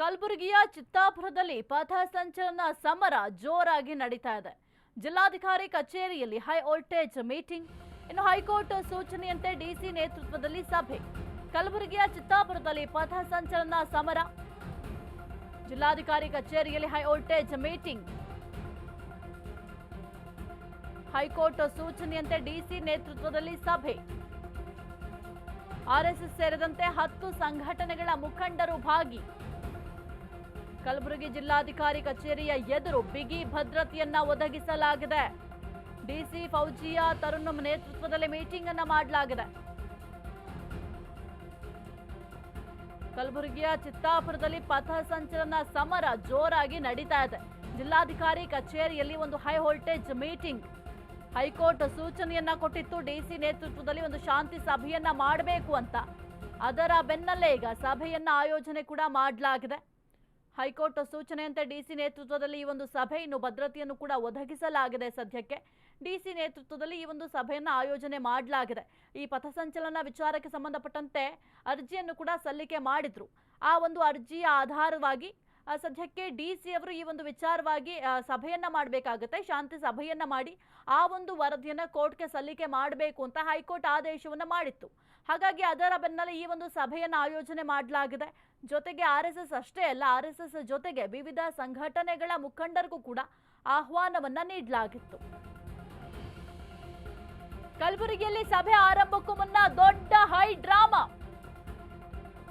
ಕಲಬುರಗಿಯ ಚಿತ್ತಾಪುರದಲ್ಲಿ ಪಥ ಸಂಚಲನ ಸಮರ ಜೋರಾಗಿ ನಡೀತಾ ಇದೆ. ಜಿಲ್ಲಾಧಿಕಾರಿ ಕಚೇರಿಯಲ್ಲಿ ಹೈ ವೋಲ್ಟೇಜ್ ಮೀಟಿಂಗ್, ಇನ್ನು ಹೈಕೋರ್ಟ್ ಸೂಚನೆಯಂತೆ ಡಿಸಿ ನೇತೃತ್ವದಲ್ಲಿ ಸಭೆ. ಕಲಬುರಗಿಯ ಚಿತ್ತಾಪುರದಲ್ಲಿ ಪಥ ಸಂಚಲನ ಸಮರ. ಜಿಲ್ಲಾಧಿಕಾರಿ ಕಚೇರಿಯಲ್ಲಿ high voltage meeting. High court ಸೂಚನೆಯಂತೆ ಡಿಸಿ ನೇತೃತ್ವದಲ್ಲಿ ಸಭೆ. ಆರ್ಎಸ್ಎಸ್ ಸೇರಿದಂತೆ ಹತ್ತು ಸಂಘಟನೆಗಳ ಮುಖಂಡರು ಭಾಗಿ. ಕಲಬುರಗಿ ಜಿಲ್ಲಾಧಿಕಾರಿ ಕಚೇರಿಯ ಎದುರು ಬಿಗಿ ಭದ್ರತೆಯನ್ನ ಒದಗಿಸಲಾಗಿದೆ. ಡಿಸಿ ಫೌಜಿಯಾ ತರುಣ್ ನೇತೃತ್ವದಲ್ಲಿ ಮೀಟಿಂಗ್ ಅನ್ನ ಮಾಡಲಾಗಿದೆ. ಕಲಬುರಗಿಯ ಚಿತ್ತಾಪುರದಲ್ಲಿ ಪಥ ಸಂಚಲನ ಸಮರ ಜೋರಾಗಿ ನಡೀತಾ ಇದೆ. ಜಿಲ್ಲಾಧಿಕಾರಿ ಕಚೇರಿಯಲ್ಲಿ ಒಂದು ಹೈ ವೋಲ್ಟೇಜ್ ಮೀಟಿಂಗ್ ಹೈಕೋರ್ಟ್ ಸೂಚನೆಯನ್ನ ಕೊಟ್ಟಿತ್ತು. ಡಿಸಿ ನೇತೃತ್ವದಲ್ಲಿ ಒಂದು ಶಾಂತಿ ಸಭೆಯನ್ನ ಮಾಡಬೇಕು ಅಂತ. ಅದರ ಬೆನ್ನಲ್ಲೇ ಈಗ ಸಭೆಯನ್ನ ಆಯೋಜನೆ ಕೂಡ ಮಾಡಲಾಗಿದೆ. ಹೈಕೋರ್ಟ್ ಸೂಚನೆಯಂತೆ ಡಿಸಿ ನೇತೃತ್ವದಲ್ಲಿ ಈ ಒಂದು ಸಭೆಯನ್ನು ಭದ್ರತೆಯನ್ನು ಕೂಡ ಒದಗಿಸಲಾಗಿದೆ ಸದ್ಯಕ್ಕೆ. ಡಿಸಿ ನೇತೃತ್ವದಲ್ಲಿ ಈ ಒಂದು ಸಭೆಯನ್ನು ಆಯೋಜನೆ ಮಾಡಲಾಗಿದೆ. ಈ ಪಥಸಂಚಲನ ವಿಚಾರಕ್ಕೆ ಸಂಬಂಧಪಟ್ಟಂತೆ ಅರ್ಜಿಯನ್ನು ಕೂಡ ಸಲ್ಲಿಕೆ ಮಾಡಿದ್ರು. ಆ ಒಂದು ಅರ್ಜಿಯ ಆಧಾರವಾಗಿ ಸದ್ಯಕ್ಕೆ ಡಿ ಸಿ ಅವರು ಈ ಒಂದು ವಿಚಾರವಾಗಿ ಸಭೆಯನ್ನ ಮಾಡಬೇಕಾಗುತ್ತೆ. ಶಾಂತಿ ಸಭೆಯನ್ನ ಮಾಡಿ ಆ ಒಂದು ವರದಿಯನ್ನು ಕೋರ್ಟ್ಗೆ ಸಲ್ಲಿಕೆ ಮಾಡಬೇಕು ಅಂತ ಹೈಕೋರ್ಟ್ ಆದೇಶವನ್ನ ಮಾಡಿತ್ತು. ಹಾಗಾಗಿ ಅದರ ಬೆನ್ನಲ್ಲೇ ಈ ಒಂದು ಸಭೆಯನ್ನು ಆಯೋಜನೆ ಮಾಡಲಾಗಿದೆ. ಜೊತೆಗೆ ಆರ್ ಎಸ್ ಎಸ್ ಅಷ್ಟೇ ಅಲ್ಲ, ಆರ್ ಎಸ್ ಎಸ್ ಜೊತೆಗೆ ವಿವಿಧ ಸಂಘಟನೆಗಳ ಮುಖಂಡರಿಗೂ ಕೂಡ ಆಹ್ವಾನವನ್ನ ನೀಡಲಾಗಿತ್ತು. ಕಲಬುರಗಿಯಲ್ಲಿ ಸಭೆ ಆರಂಭಕ್ಕೂ ಮುನ್ನ ದೊಡ್ಡ ಹೈ ಡ್ರಾಮಾ.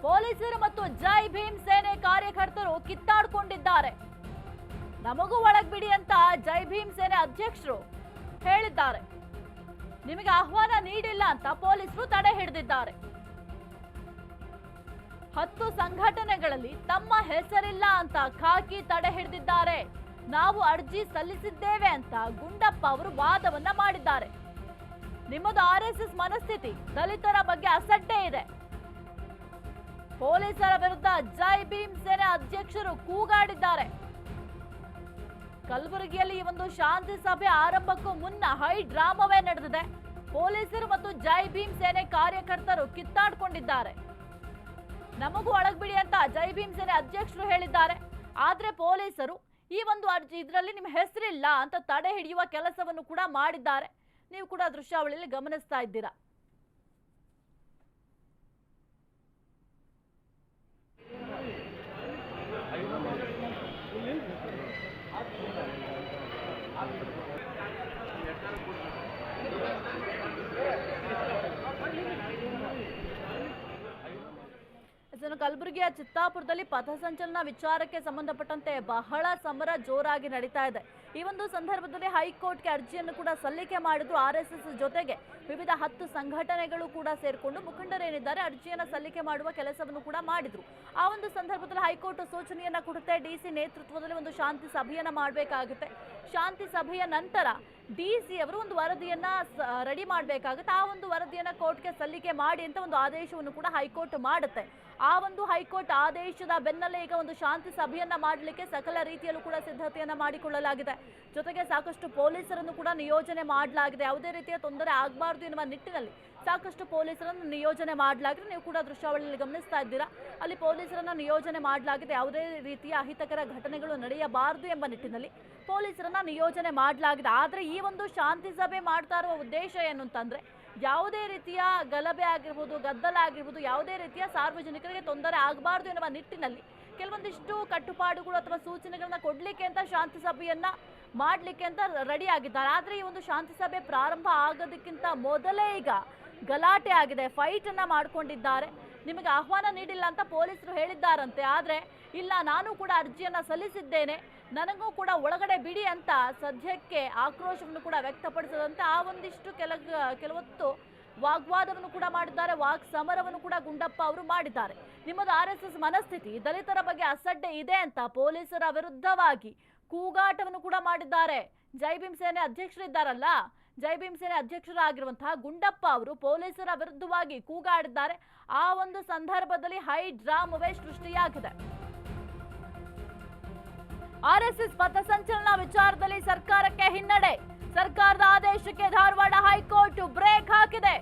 ಪೊಲೀಸರು ಮತ್ತು ಜೈ ಭೀಮ್ ಸೇನೆ ಕಾರ್ಯಕರ್ತರು ಕಿತ್ತಾಡಿಕೊಂಡಿದ್ದಾರೆ. ನಮಗೂ ಒಳಗ್ ಬಿಡಿ ಅಂತ ಜೈ ಭೀಮ್ ಸೇನೆ ಅಧ್ಯಕ್ಷರು ಹೇಳಿದ್ದಾರೆ. ನಿಮಗೆ ಆಹ್ವಾನ ನೀಡಿಲ್ಲ ಅಂತ ಪೊಲೀಸರು ತಡೆ ಹಿಡಿದಿದ್ದಾರೆ. ಹತ್ತು ಸಂಘಟನೆಗಳಲ್ಲಿ ತಮ್ಮ ಹೆಸರಿಲ್ಲ ಅಂತ ಖಾಕಿ ತಡೆ ಹಿಡಿದಿದ್ದಾರೆ. ನಾವು ಅರ್ಜಿ ಸಲ್ಲಿಸಿದ್ದೇವೆ ಅಂತ ಗುಂಡಪ್ಪ ಅವರು ವಾದವನ್ನ ಮಾಡಿದ್ದಾರೆ. ನಿಮ್ಮದು ಆರ್ ಎಸ್ ಎಸ್ ಮನಸ್ಥಿತಿ ದಲಿತರ ಬಗ್ಗೆ ಅಸಡ್ಡೆ ಇದೆ. ಪೊಲೀಸರ ವಿರುದ್ಧ ಜೈ ಭೀಮ್ ಸೇನೆ ಅಧ್ಯಕ್ಷರು ಕೂಗಾಡಿದ್ದಾರೆ. ಕಲಬುರಗಿಯಲ್ಲಿ ಈ ಒಂದು ಶಾಂತಿ ಸಭೆ ಆರಂಭಕ್ಕೂ ಮುನ್ನ ಹೈ ಡ್ರಾಮಾವೇ ನಡೆದಿದೆ. ಪೊಲೀಸರು ಮತ್ತು ಜೈ ಭೀಮ್ ಸೇನೆ ಕಾರ್ಯಕರ್ತರು ಕಿತ್ತಾಡ್ಕೊಂಡಿದ್ದಾರೆ. ನಮಗೂ ಒಳಗ್ಬಿಡಿ ಅಂತ ಜೈ ಭೀಮ್ ಸೇನೆ ಅಧ್ಯಕ್ಷರು ಹೇಳಿದ್ದಾರೆ. ಆದರೆ ಪೊಲೀಸರು ಈ ಒಂದು ಅರ್ಜಿ ಇದರಲ್ಲಿ ನಿಮ್ಮ ಹೆಸರಿಲ್ಲ ಅಂತ ತಡೆ ಹಿಡಿಯುವ ಕೆಲಸವನ್ನು ಕೂಡ ಮಾಡಿದ್ದಾರೆ. ನೀವು ಕೂಡ ದೃಶ್ಯಾವಳಿಯಲ್ಲಿ ಗಮನಿಸ್ತಾ ಇದ್ದೀರಾ. ಇನ್ನು ಕಲಬುರಗಿಯ ಚಿತ್ತಾಪುರದಲ್ಲಿ ಪಥಸಂಚಲನ ವಿಚಾರಕ್ಕೆ ಸಂಬಂಧಪಟ್ಟಂತೆ ಬಹಳ ಸಮರ ಜೋರಾಗಿ ನಡೀತಾ ಇದೆ. ಈ ಒಂದು ಸಂದರ್ಭದಲ್ಲಿ ಹೈಕೋರ್ಟ್ಗೆ ಅರ್ಜಿಯನ್ನು ಕೂಡ ಸಲ್ಲಿಕೆ ಮಾಡಿದ್ರು ಆರ್ ಜೊತೆಗೆ. ವಿವಿಧ ಹತ್ತು ಸಂಘಟನೆಗಳು ಕೂಡ ಸೇರಿಕೊಂಡು ಮುಖಂಡರೇನಿದ್ದಾರೆ, ಅರ್ಜಿಯನ್ನು ಸಲ್ಲಿಕೆ ಮಾಡುವ ಕೆಲಸವನ್ನು ಕೂಡ ಮಾಡಿದ್ರು. ಆ ಒಂದು ಸಂದರ್ಭದಲ್ಲಿ ಹೈಕೋರ್ಟ್ ಸೂಚನೆಯನ್ನ ಕೊಡುತ್ತೆ. ಡಿಸಿ ನೇತೃತ್ವದಲ್ಲಿ ಒಂದು ಶಾಂತಿ ಸಭೆಯನ್ನ ಮಾಡಬೇಕಾಗುತ್ತೆ. ಶಾಂತಿ ಸಭೆಯ ನಂತರ ಡಿಸಿ ಅವರು ಒಂದು ವರದಿಯನ್ನ ರೆಡಿ ಮಾಡಬೇಕಾಗುತ್ತೆ. ಆ ಒಂದು ವರದಿಯನ್ನ ಕೋರ್ಟ್ಗೆ ಸಲ್ಲಿಕೆ ಮಾಡಿ ಅಂತ ಒಂದು ಆದೇಶವನ್ನು ಕೂಡ ಹೈಕೋರ್ಟ್ ಮಾಡುತ್ತೆ. ಆ ಒಂದು ಹೈಕೋರ್ಟ್ ಆದೇಶದ ಬೆನ್ನಲ್ಲೇ ಈಗ ಒಂದು ಶಾಂತಿ ಸಭೆಯನ್ನ ಮಾಡಲಿಕ್ಕೆ ಸಕಲ ರೀತಿಯಲ್ಲೂ ಕೂಡ ಸಿದ್ಧತೆಯನ್ನ ಮಾಡಿಕೊಳ್ಳಲಾಗಿದೆ. ಜೊತೆಗೆ ಸಾಕಷ್ಟು ಪೊಲೀಸರನ್ನು ಕೂಡ ನಿಯೋಜನೆ ಮಾಡಲಾಗಿದೆ. ಯಾವುದೇ ರೀತಿಯ ತೊಂದರೆ ಆಗಬಾರ್ದು ಎನ್ನುವ ನಿಟ್ಟಿನಲ್ಲಿ ಸಾಕಷ್ಟು ಪೊಲೀಸರನ್ನು ನಿಯೋಜನೆ ಮಾಡಲಾಗಿದೆ. ನೀವು ಕೂಡ ದೃಶ್ಯಾವಳಿಯಲ್ಲಿ ಗಮನಿಸ್ತಾ ಇದ್ದೀರಾ? ಅಲ್ಲಿ ಪೊಲೀಸರನ್ನು ನಿಯೋಜನೆ ಮಾಡಲಾಗಿದೆ. ಯಾವುದೇ ರೀತಿಯ ಅಹಿತಕರ ಘಟನೆಗಳು ನಡೆಯಬಾರದು ಎಂಬ ನಿಟ್ಟಿನಲ್ಲಿ ಪೊಲೀಸರನ್ನು ನಿಯೋಜನೆ ಮಾಡಲಾಗಿದೆ. ಆದರೆ ಈ ಒಂದು ಶಾಂತಿ ಸಭೆ ಮಾಡ್ತಾ ಇರುವ ಉದ್ದೇಶ ಏನು ಅಂತಂದರೆ ಯಾವುದೇ ರೀತಿಯ ಗಲಭೆ ಆಗಿರ್ಬೋದು, ಗದ್ದಲ ಆಗಿರ್ಬೋದು, ಯಾವುದೇ ರೀತಿಯ ಸಾರ್ವಜನಿಕರಿಗೆ ತೊಂದರೆ ಆಗಬಾರ್ದು ಎನ್ನುವ ನಿಟ್ಟಿನಲ್ಲಿ ಕೆಲವೊಂದಿಷ್ಟು ಕಟ್ಟುಪಾಡುಗಳು ಅಥವಾ ಸೂಚನೆಗಳನ್ನ ಕೊಡ್ಲಿಕ್ಕೆ ಅಂತ ಶಾಂತಿ ಸಭೆಯನ್ನ ಮಾಡ್ಲಿಕ್ಕೆ ಅಂತ ರೆಡಿ ಆಗಿದ್ದಾರೆ. ಆದ್ರೆ ಈ ಒಂದು ಶಾಂತಿ ಸಭೆ ಪ್ರಾರಂಭ ಆಗೋದಕ್ಕಿಂತ ಮೊದಲೇ ಈಗ ಗಲಾಟೆ ಆಗಿದೆ. ಫೈಟ್ ಅನ್ನ ಮಾಡ್ಕೊಂಡಿದ್ದಾರೆ. ನಿಮಗೆ ಆಹ್ವಾನ ನೀಡಿಲ್ಲ ಅಂತ ಪೊಲೀಸರು ಹೇಳಿದ್ದಾರಂತೆ. ಆದ್ರೆ ಇಲ್ಲ, ನಾನು ಕೂಡ ಅರ್ಜಿಯನ್ನ ಸಲ್ಲಿಸಿದ್ದೇನೆ. ನನಗೂ ಕೂಡ ಒಳಗಡೆ ಬಿಡಿ ಅಂತ ಸದ್ಯಕ್ಕೆ ಆಕ್ರೋಶವನ್ನು ಕೂಡ ವ್ಯಕ್ತಪಡಿಸದಂತೆ ಆ ಒಂದಿಷ್ಟು ಕೆಲ, ಕೆಲವೊತ್ತು ವಾಗ್ವಾದವನ್ನು ಕೂಡ ಮಾಡಿದ್ದಾರೆ ವಾಕ್ ಸಮರವನ್ನು ಕೂಡ ಗುಂಡಪ್ಪ ಅವರು ಮಾಡಿದ್ದಾರೆ. ನಿಮ್ಮದು ಆರ್ ಎಸ್ ಎಸ್ ಮನಸ್ಥಿತಿ, ದಲಿತರ ಬಗ್ಗೆ ಅಸಡ್ಡೆ ಇದೆ ಅಂತ ಪೊಲೀಸರ ವಿರುದ್ಧವಾಗಿ ಕೂಗಾಟವನ್ನು ಕೂಡ ಮಾಡಿದ್ದಾರೆ. ಜೈ ಭೀಮ್ ಸೇನೆ ಅಧ್ಯಕ್ಷರಿದ್ದಾರಲ್ಲ, ಜೈ ಭೀಮ್ ಸೇನೆ ಅಧ್ಯಕ್ಷರಾಗಿರುವಂತಹ ಗುಂಡಪ್ಪ ಅವರು ಪೊಲೀಸರ ವಿರುದ್ಧವಾಗಿ ಕೂಗಾಡಿದ್ದಾರೆ. ಆ ಒಂದು ಸಂದರ್ಭದಲ್ಲಿ ಹೈ ಡ್ರಾಮವೇ ಸೃಷ್ಟಿಯಾಗಿದೆ. ಆರ್ಎಸ್ಎಸ್ ಪಥಸಂಚಲನ ವಿಚಾರದಲ್ಲಿ ಸರ್ಕಾರಕ್ಕೆ ಹಿನ್ನಡೆ. ಸರ್ಕಾರದ ಆದೇಶಕ್ಕೆ ಧಾರವಾಡ ಹೈಕೋರ್ಟ್ ಬ್ರೇಕ್ ಹಾಕಿದೆ.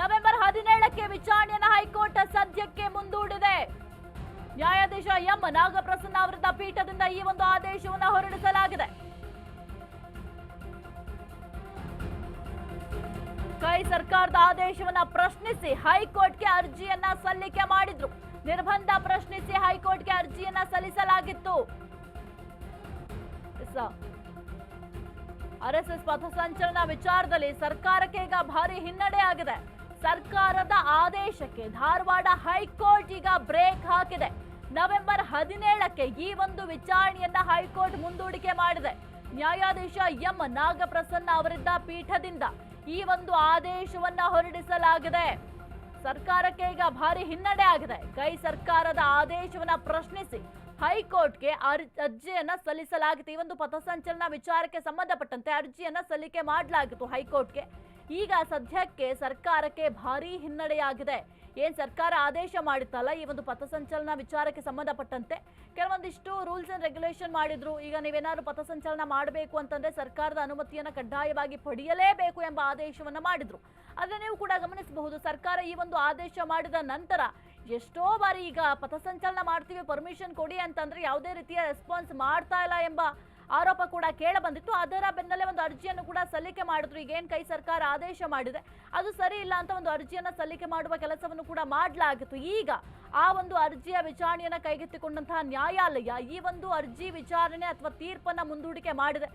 ನವೆಂಬರ್ ಹದಿನೇಳಕ್ಕೆ ವಿಚಾರಣೆಯನ್ನು ಹೈಕೋರ್ಟ್ ಸದ್ಯಕ್ಕೆ ಮುಂದೂಡಿದೆ. ನ್ಯಾಯಾಧೀಶ ಎಂ. ನಾಗಪ್ರಸನ್ನ ಅವರಿದ್ದ ಪೀಠದಿಂದ ಈ ಒಂದು ಆದೇಶವನ್ನು ಹೊರಡಿಸಲಾಗಿದೆ. ಕೈ ಸರ್ಕಾರದ ಆದೇಶವನ್ನ ಪ್ರಶ್ನಿಸಿ ಹೈಕೋರ್ಟ್ಗೆ ಅರ್ಜಿಯನ್ನ ಸಲ್ಲಿಕೆ ಮಾಡಿದ್ರು. ನಿರ್ಬಂಧ ಪ್ರಶ್ನಿಸಿ ಹೈಕೋರ್ಟ್ಗೆ ಅರ್ಜಿಯನ್ನ ಸಲ್ಲಿಸಲಾಗಿತ್ತು. ಆರ್ಎಸ್ಎಸ್ ಪಥಸಂಚಲನ ವಿಚಾರದಲ್ಲಿ ಸರ್ಕಾರಕ್ಕೆ ಈಗ ಭಾರಿ ಹಿನ್ನಡೆ ಆಗಿದೆ. ಸರ್ಕಾರದ ಆದೇಶಕ್ಕೆ ಧಾರವಾಡ ಹೈಕೋರ್ಟ್ ಈಗ ಬ್ರೇಕ್ ಹಾಕಿದೆ. ನವೆಂಬರ್ ಹದಿನೇಳಕ್ಕೆ ಈ ಒಂದು ವಿಚಾರಣೆಯನ್ನ ಹೈಕೋರ್ಟ್ ಮುಂದೂಡಿಕೆ ಮಾಡಿದೆ. ನ್ಯಾಯಾಧೀಶ ಎಂ. ನಾಗಪ್ರಸನ್ನ ಅವರಿದ್ದ ಪೀಠದಿಂದ ಈ ಒಂದು ಆದೇಶವನ್ನ ಹೊರಡಿಸಲಾಗಿದೆ. ಸರ್ಕಾರಕ್ಕೆ ಈಗ ಭಾರಿ ಹಿನ್ನಡೆ ಆಗಿದೆ. ಕೈ ಸರ್ಕಾರದ ಆದೇಶವನ್ನ ಪ್ರಶ್ನಿಸಿ ಹೈಕೋರ್ಟ್ಗೆ ಅರ್- ಅರ್ಜಿಯನ್ನ ಸಲ್ಲಿಸಲಾಗಿತ್ತು. ಈ ಒಂದು ಪಥಸಂಚಲನ ವಿಚಾರಕ್ಕೆ ಸಂಬಂಧಪಟ್ಟಂತೆ ಅರ್ಜಿಯನ್ನ ಸಲ್ಲಿಕೆ ಮಾಡಲಾಗಿತ್ತು ಹೈಕೋರ್ಟ್ಗೆ. ಈಗ ಸದ್ಯಕ್ಕೆ ಸರ್ಕಾರಕ್ಕೆ ಭಾರಿ ಹಿನ್ನಡೆಯಾಗಿದೆ. ಏನ್ ಸರ್ಕಾರ ಆದೇಶ ಮಾಡಿತ್ತಲ್ಲ ಈ ಒಂದು ಪಥಸಂಚಲನ ವಿಚಾರಕ್ಕೆ ಸಂಬಂಧಪಟ್ಟಂತೆ? ಕೆಲವೊಂದಿಷ್ಟು ರೂಲ್ಸ್ ಅಂಡ್ ರೆಗ್ಯುಲೇಷನ್ ಮಾಡಿದ್ರು. ಈಗ ನೀವೇನಾದ್ರು ಪಥಸಂಚಲನ ಮಾಡಬೇಕು ಅಂತಂದ್ರೆ ಸರ್ಕಾರದ ಅನುಮತಿಯನ್ನ ಕಡ್ಡಾಯವಾಗಿ ಪಡೆಯಲೇಬೇಕು ಎಂಬ ಆದೇಶವನ್ನ ಮಾಡಿದ್ರು. ಆದರೆ ನೀವು ಕೂಡ ಗಮನಿಸಬಹುದು, ಸರ್ಕಾರ ಈ ಒಂದು ಆದೇಶ ಮಾಡಿದ ನಂತರ ಎಷ್ಟೋ ಬಾರಿ ಈಗ ಪಥಸಂಚಲನ ಮಾಡ್ತೀವಿ ಪರ್ಮಿಷನ್ ಕೊಡಿ ಅಂತಂದ್ರೆ ಯಾವುದೇ ರೀತಿಯ ರೆಸ್ಪಾನ್ಸ್ ಮಾಡ್ತಾ ಇಲ್ಲ ಎಂಬ ಆರೋಪ ಕೂಡ ಕೇಳ ಬಂದಿತ್ತು. ಅದರ ಬೆನ್ನಲ್ಲೇ ಒಂದು ಅರ್ಜಿಯನ್ನು ಕೂಡ ಸಲ್ಲಿಕೆ ಮಾಡಿದ್ರು. ಈಗ ಏನ್ ಕೈ ಸರ್ಕಾರ ಆದೇಶ ಮಾಡಿದೆ. ಅದು ಸರಿ ಇಲ್ಲ ಅಂತ ಒಂದು ಅರ್ಜಿಯನ್ನ ಸಲ್ಲಿಕೆ ಮಾಡುವ ಕೆಲಸವನ್ನು ಕೂಡ ಮಾಡಲಾಗಿತ್ತು. ಈಗ ಆ ಒಂದು ಅರ್ಜಿಯ ವಿಚಾರಣೆಯನ್ನ ಕೈಗೆತ್ತಿಕೊಂಡಂತಹ ನ್ಯಾಯಾಲಯ ಈ ಒಂದು ಅರ್ಜಿ ವಿಚಾರಣೆ ಅಥವಾ ತೀರ್ಪನ್ನ ಮುಂದೂಡಿಕೆ ಮಾಡಿದೆ.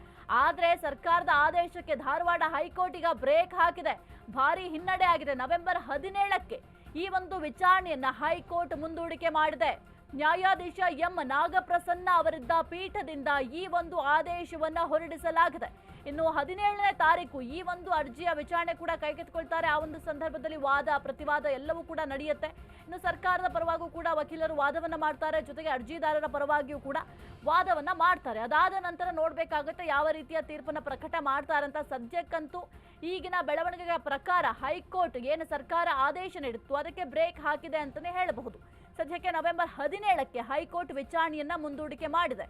ಆದ್ರೆ ಸರ್ಕಾರದ ಆದೇಶಕ್ಕೆ ಧಾರವಾಡ ಹೈಕೋರ್ಟ್ ಈಗ ಬ್ರೇಕ್ ಹಾಕಿದೆ. ಭಾರಿ ಹಿನ್ನಡೆ ಆಗಿದೆ. ನವೆಂಬರ್ ಹದಿನೇಳಕ್ಕೆ ಈ ಒಂದು ವಿಚಾರಣೆಯನ್ನ ಹೈಕೋರ್ಟ್ ಮುಂದೂಡಿಕೆ ಮಾಡಿದೆ. ನ್ಯಾಯಾಧೀಶ ಎಂ. ನಾಗಪ್ರಸನ್ನ ಅವರಿದ್ದ ಪೀಠದಿಂದ ಈ ಒಂದು ಆದೇಶವನ್ನ ಹೊರಡಿಸಲಾಗಿದೆ. ಇನ್ನು ಹದಿನೇಳನೇ ತಾರೀಕು ಈ ಒಂದು ಅರ್ಜಿಯ ವಿಚಾರಣೆ ಕೂಡ ಕೈಗೆತ್ತಿಕೊಳ್ತಾರೆ. ಆ ಒಂದು ಸಂದರ್ಭದಲ್ಲಿ ವಾದ, ಪ್ರತಿವಾದ ಎಲ್ಲವೂ ಕೂಡ ನಡೆಯುತ್ತೆ. ಇನ್ನು ಸರ್ಕಾರದ ಪರವಾಗೂ ಕೂಡ ವಕೀಲರು ವಾದವನ್ನ ಮಾಡ್ತಾರೆ. ಜೊತೆಗೆ ಅರ್ಜಿದಾರರ ಪರವಾಗಿಯೂ ಕೂಡ ವಾದವನ್ನ ಮಾಡ್ತಾರೆ. ಅದಾದ ನಂತರ ನೋಡ್ಬೇಕಾಗುತ್ತೆ ಯಾವ ರೀತಿಯ ತೀರ್ಪನ್ನ ಪ್ರಕಟ ಮಾಡ್ತಾರಂತ. ಸದ್ಯಕ್ಕಂತೂ ಈಗಿನ ಬೆಳವಣಿಗೆಗಳ ಪ್ರಕಾರ ಹೈಕೋರ್ಟ್ ಏನು ಸರ್ಕಾರ ಆದೇಶ ನೀಡಿತ್ತು, ಅದಕ್ಕೆ ಬ್ರೇಕ್ ಹಾಕಿದೆ ಅಂತಲೇ ಹೇಳಬಹುದು. ಸದ್ಯಕ್ಕೆ ನವೆಂಬರ್ ಹದಿನೇಳಕ್ಕೆ ಹೈಕೋರ್ಟ್ ವಿಚಾರಣೆಯನ್ನ ಮುಂದೂಡಿಕೆ ಮಾಡಿದೆ.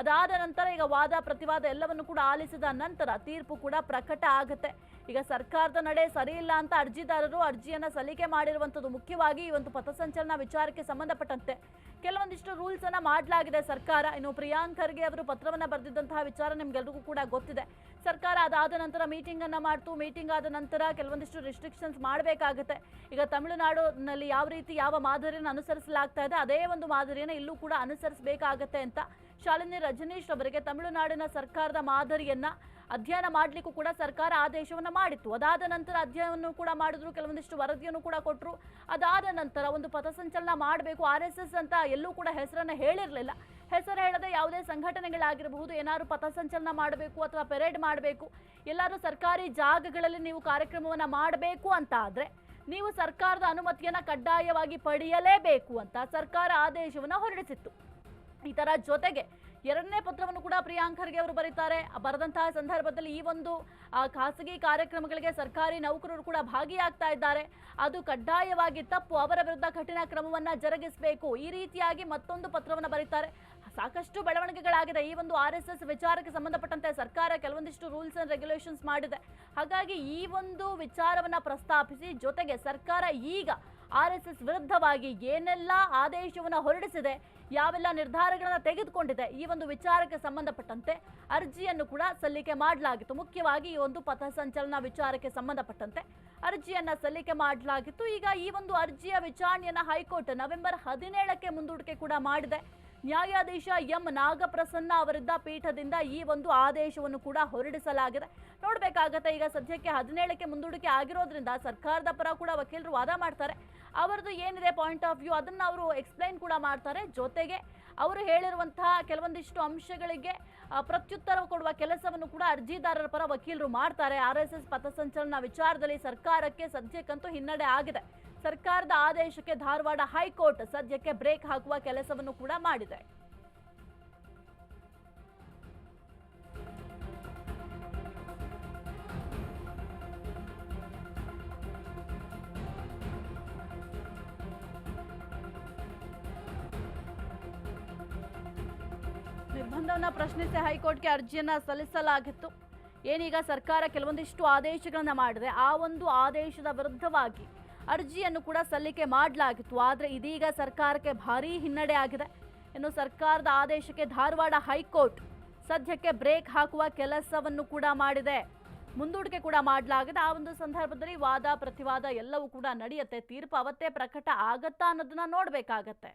ಅದಾದ ನಂತರ ಈಗ ವಾದ, ಪ್ರತಿವಾದ ಎಲ್ಲವನ್ನು ಕೂಡ ಆಲಿಸಿದ ನಂತರ ತೀರ್ಪು ಕೂಡ ಪ್ರಕಟ ಆಗುತ್ತೆ. ಈಗ ಸರ್ಕಾರದ ನಡೆ ಸರಿ ಇಲ್ಲ ಅಂತ ಅರ್ಜಿದಾರರು ಅರ್ಜಿಯನ್ನು ಸಲ್ಲಿಕೆ ಮಾಡಿರುವಂಥದ್ದು ಮುಖ್ಯವಾಗಿ ಈ ಒಂದು ಪಥಸಂಚಲನ ವಿಚಾರಕ್ಕೆ ಸಂಬಂಧಪಟ್ಟಂತೆ. ಕೆಲವೊಂದಿಷ್ಟು ರೂಲ್ಸ್ ಅನ್ನ ಮಾಡಲಾಗಿದೆ ಸರ್ಕಾರ. ಇನ್ನು ಪ್ರಿಯಾಂಕ್ ಖರ್ಗೆ ಅವರು ಪತ್ರವನ್ನ ಬರೆದಿದ್ದಂತಹ ವಿಚಾರ ನಿಮ್ಗೆಲ್ರಿಗೂ ಕೂಡ ಗೊತ್ತಿದೆ. ಸರ್ಕಾರ ಅದಾದ ನಂತರ ಮೀಟಿಂಗ್ ಅನ್ನ ಮಾಡ್ತು. ಮೀಟಿಂಗ್ ಆದ ನಂತರ ಕೆಲವೊಂದಿಷ್ಟು ರಿಸ್ಟ್ರಿಕ್ಷನ್ಸ್ ಮಾಡಬೇಕಾಗುತ್ತೆ. ಈಗ ತಮಿಳುನಾಡಿನಲ್ಲಿ ಯಾವ ರೀತಿ ಯಾವ ಮಾದರಿಯನ್ನು ಅನುಸರಿಸಲಾಗ್ತಾ ಇದೆ, ಅದೇ ಒಂದು ಮಾದರಿಯನ್ನು ಇಲ್ಲೂ ಕೂಡ ಅನುಸರಿಸಬೇಕಾಗತ್ತೆ ಅಂತ ಶಾಲಿನಿ ರಜನೀಶ್ ಅವರಿಗೆ ತಮಿಳುನಾಡಿನ ಸರ್ಕಾರದ ಮಾದರಿಯನ್ನ ಅಧ್ಯಯನ ಮಾಡಲಿಕ್ಕೂ ಕೂಡ ಸರ್ಕಾರ ಆದೇಶವನ್ನು ಮಾಡಿತ್ತು. ಅದಾದ ನಂತರ ಅಧ್ಯಯನವನ್ನು ಕೂಡ ಮಾಡಿದ್ರು, ಕೆಲವೊಂದಿಷ್ಟು ವರದಿಯನ್ನು ಕೂಡ ಕೊಟ್ಟರು ಅದಾದ ನಂತರ ಒಂದು ಪಥಸಂಚಲನ ಮಾಡಬೇಕು, ಆರ್ ಎಸ್ ಅಂತ ಎಲ್ಲೂ ಕೂಡ ಹೆಸರನ್ನು ಹೇಳಿರಲಿಲ್ಲ. ಹೆಸರು ಹೇಳದೆ ಯಾವುದೇ ಸಂಘಟನೆಗಳಾಗಿರಬಹುದು, ಏನಾದರೂ ಪಥಸಂಚಲನ ಮಾಡಬೇಕು ಅಥವಾ ಪೆರೇಡ್ ಮಾಡಬೇಕು ಎಲ್ಲರೂ ಸರ್ಕಾರಿ ಜಾಗಗಳಲ್ಲಿ ನೀವು ಕಾರ್ಯಕ್ರಮವನ್ನು ಮಾಡಬೇಕು ಅಂತ ಆದರೆ, ನೀವು ಸರ್ಕಾರದ ಅನುಮತಿಯನ್ನು ಕಡ್ಡಾಯವಾಗಿ ಪಡೆಯಲೇಬೇಕು ಅಂತ ಸರ್ಕಾರ ಆದೇಶವನ್ನು ಹೊರಡಿಸಿತ್ತು. ಇದರ ಜೊತೆಗೆ ಎರಡನೇ ಪತ್ರವನ್ನು ಕೂಡ ಪ್ರಿಯಾಂಕ್ ಖರ್ಗೆ ಅವರು ಬರೀತಾರೆ. ಬರೆದಂತಹ ಸಂದರ್ಭದಲ್ಲಿ ಈ ಒಂದು ಖಾಸಗಿ ಕಾರ್ಯಕ್ರಮಗಳಿಗೆ ಸರ್ಕಾರಿ ನೌಕರರು ಕೂಡ ಭಾಗಿಯಾಗ್ತಾ ಇದ್ದಾರೆ. ಅದು ಕಡ್ಡಾಯವಾಗಿ ತಪ್ಪು. ಅವರ ವಿರುದ್ಧ ಕಠಿಣ ಕ್ರಮವನ್ನ ಜರುಗಿಸಬೇಕು. ಈ ರೀತಿಯಾಗಿ ಮತ್ತೊಂದು ಪತ್ರವನ್ನು ಬರೀತಾರೆ. ಸಾಕಷ್ಟು ಬೆಳವಣಿಗೆಗಳಾಗಿದೆ. ಈ ಒಂದು ಆರ್ ಎಸ್ ಎಸ್ ವಿಚಾರಕ್ಕೆ ಸಂಬಂಧಪಟ್ಟಂತೆ ಸರ್ಕಾರ ಕೆಲವೊಂದಿಷ್ಟು ರೂಲ್ಸ್ ಅಂಡ್ ರೆಗ್ಯುಲೇಷನ್ಸ್ ಮಾಡಿದೆ. ಹಾಗಾಗಿ ಈ ಒಂದು ವಿಚಾರವನ್ನ ಪ್ರಸ್ತಾಪಿಸಿ, ಜೊತೆಗೆ ಸರ್ಕಾರ ಈಗ ಆರ್ ಎಸ್ ಎಸ್ ವಿರುದ್ಧವಾಗಿ ಏನೆಲ್ಲ ಆದೇಶವನ್ನು ಹೊರಡಿಸಿದೆ ಯಾವೆಲ್ಲ ನಿರ್ಧಾರಗಳನ್ನು ತೆಗೆದುಕೊಂಡಿದೆ ಈ ಒಂದು ವಿಚಾರಕ್ಕೆ ಸಂಬಂಧಪಟ್ಟಂತೆ ಅರ್ಜಿಯನ್ನು ಕೂಡ ಸಲ್ಲಿಕೆ ಮಾಡಲಾಗಿತ್ತು. ಮುಖ್ಯವಾಗಿ ಈ ಒಂದು ಪಥಸಂಚಲನ ವಿಚಾರಕ್ಕೆ ಸಂಬಂಧಪಟ್ಟಂತೆ ಅರ್ಜಿಯನ್ನ ಸಲ್ಲಿಕೆ ಮಾಡಲಾಗಿತ್ತು. ಈಗ ಈ ಒಂದು ಅರ್ಜಿಯ ವಿಚಾರಣೆಯನ್ನು ಹೈಕೋರ್ಟ್ ನವೆಂಬರ್ ಹದಿನೇಳಕ್ಕೆ ಮುಂದೂಡಿಕೆ ಕೂಡ ಮಾಡಿದೆ. ನ್ಯಾಯಾಧೀಶ ಎಂ ನಾಗಪ್ರಸನ್ನ ಅವರಿದ್ದ ಪೀಠದಿಂದ ಈ ಒಂದು ಆದೇಶವನ್ನು ಕೂಡ ಹೊರಡಿಸಲಾಗಿದೆ. ನೋಡ್ಬೇಕಾಗತ್ತೆ ಈಗ ಸದ್ಯಕ್ಕೆ ಹದಿನೇಳಕ್ಕೆ ಮುಂದೂಡಿಕೆ ಆಗಿರೋದ್ರಿಂದ ಸರ್ಕಾರದ ಪರ ಕೂಡ ವಕೀಲರು ವಾದ ಮಾಡ್ತಾರೆ. ಅವರದ್ದು ಏನಿದೆ ಪಾಯಿಂಟ್ ಆಫ್ ವ್ಯೂ ಅದನ್ನ ಅವರು ಎಕ್ಸ್ಪ್ಲೈನ್ ಕೂಡ ಮಾಡ್ತಾರೆ. ಜೊತೆಗೆ ಅವರು ಹೇಳಿರುವಂತಹ ಕೆಲವೊಂದಿಷ್ಟು ಅಂಶಗಳಿಗೆ ಪ್ರತ್ಯುತ್ತರ ಕೊಡುವ ಕೆಲಸವನ್ನು ಕೂಡ ಅರ್ಜಿದಾರರ ಪರ ವಕೀಲರು ಮಾಡ್ತಾರೆ. ಆರ್ ಎಸ್ ಎಸ್ ಪಥಸಂಚಲನ ವಿಚಾರದಲ್ಲಿ ಸರ್ಕಾರಕ್ಕೆ ಸದ್ಯಕ್ಕಂತೂ ಹಿನ್ನಡೆ ಆಗಿದೆ. ಸರ್ಕಾರದ ಆದೇಶಕ್ಕೆ ಧಾರವಾಡ ಹೈಕೋರ್ಟ್ ಸದ್ಯಕ್ಕೆ ಬ್ರೇಕ್ ಹಾಕುವ ಕೆಲಸವನ್ನು ಕೂಡ ಮಾಡಿದೆ. ನಿರ್ಬಂಧವನ್ನ ಪ್ರಶ್ನಿಸಿ ಹೈಕೋರ್ಟ್ಗೆ ಅರ್ಜಿಯನ್ನ ಸಲ್ಲಿಸಲಾಗಿತ್ತು. ಏನೀಗ ಸರ್ಕಾರ ಕೆಲವೊಂದಿಷ್ಟು ಆದೇಶಗಳನ್ನ ಮಾಡಿದೆ, ಆ ಒಂದು ಆದೇಶದ ವಿರುದ್ಧವಾಗಿ ಅರ್ಜಿಯನ್ನು ಕೂಡ ಸಲ್ಲಿಕೆ ಮಾಡಲಾಗಿತ್ತು. ಆದರೆ ಇದೀಗ ಸರ್ಕಾರಕ್ಕೆ ಭಾರೀ ಹಿನ್ನಡೆ ಆಗಿದೆ. ಇನ್ನು ಸರ್ಕಾರದ ಆದೇಶಕ್ಕೆ ಧಾರವಾಡ ಹೈಕೋರ್ಟ್ ಸದ್ಯಕ್ಕೆ ಬ್ರೇಕ್ ಹಾಕುವ ಕೆಲಸವನ್ನು ಕೂಡ ಮಾಡಿದೆ. ಮುಂದೂಡಿಕೆ ಕೂಡ ಮಾಡಲಾಗಿದೆ. ಆ ಒಂದು ಸಂದರ್ಭದಲ್ಲಿ ವಾದ, ಪ್ರತಿವಾದ ಎಲ್ಲವೂ ಕೂಡ ನಡೆಯುತ್ತೆ. ತೀರ್ಪು ಅವತ್ತೇ ಪ್ರಕಟ ಆಗತ್ತಾ ಅನ್ನೋದನ್ನ ನೋಡಬೇಕಾಗತ್ತೆ.